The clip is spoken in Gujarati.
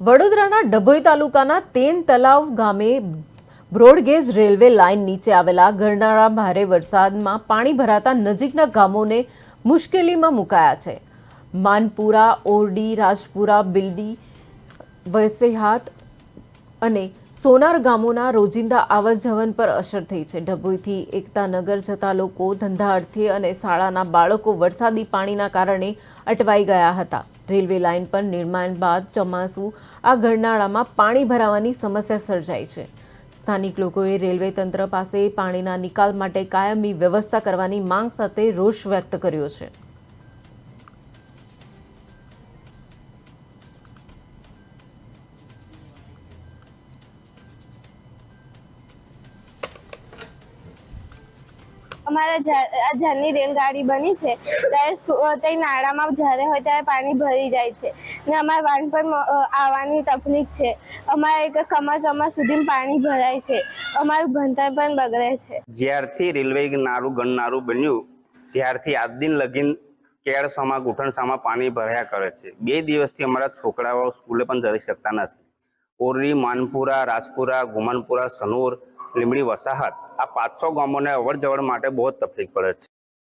વડોદરાના ડભોઈ તાલુકાના તેન તલાવ ગામે બ્રોડગેજ રેલવે લાઇન નીચે આવેલા ગરનાળા ભારે વરસાદમાં પાણી ભરાતા નજીકના ગામોને મુશ્કેલીમાં મુકાયા છે. માનપુરા, ઓરડી, રાજપુરા, બિલ્ડી, વૈસેહાત અને સોનાર ગામોના રોજિંદા આવન જવન પર અસર થઈ છે. ડભોઈથી એકતાનગર જતા લોકો ધંધા અર્થે અને શાળાના બાળકો વરસાદી પાણીના કારણે અટવાઈ ગયા હતા. રેલવે લાઇન પર નિર્માણ બાદ ચોમાસું આ ગરનાળામાં પાણી ભરાવાની સમસ્યા સર્જાઈ છે. સ્થાનિક લોકોએ રેલવે તંત્ર પાસે પાણીના નિકાલ માટે કાયમી વ્યવસ્થા કરવાની માંગ સાથે રોષ વ્યક્ત કર્યો છે. અમારા જા- આ જ્યારની રેલગાડી બની છે, ત્યારે તે નાળામાં જ્યારે હોય ત્યારે પાણી ભરી જાય છે. ને અમારા વાન પર આવવાની તકલીફ છે. અમારે એક કમર કમર સુધી પાણી ભરાય છે. અમારું ભણતર પણ બગડે છે. જ્યારથી રેલવે નારું, ગણનારું બન્યું, ત્યારથી આજ દિન લગીન કેળસામાં ગુઠણસામાં પાણી ભર્યા કરે છે. બે દિવસથી અમારા છોકરાઓ સ્કૂલે પણ જઈ શકતા નથી. ઓરડી, માનપુરા, રાજપુરા, ગુમનપુરા, સનોર લીમડી વસાહત આ પાંચસો ગામોને અવર જવર માટે બહુ તકલીફ પડે છે.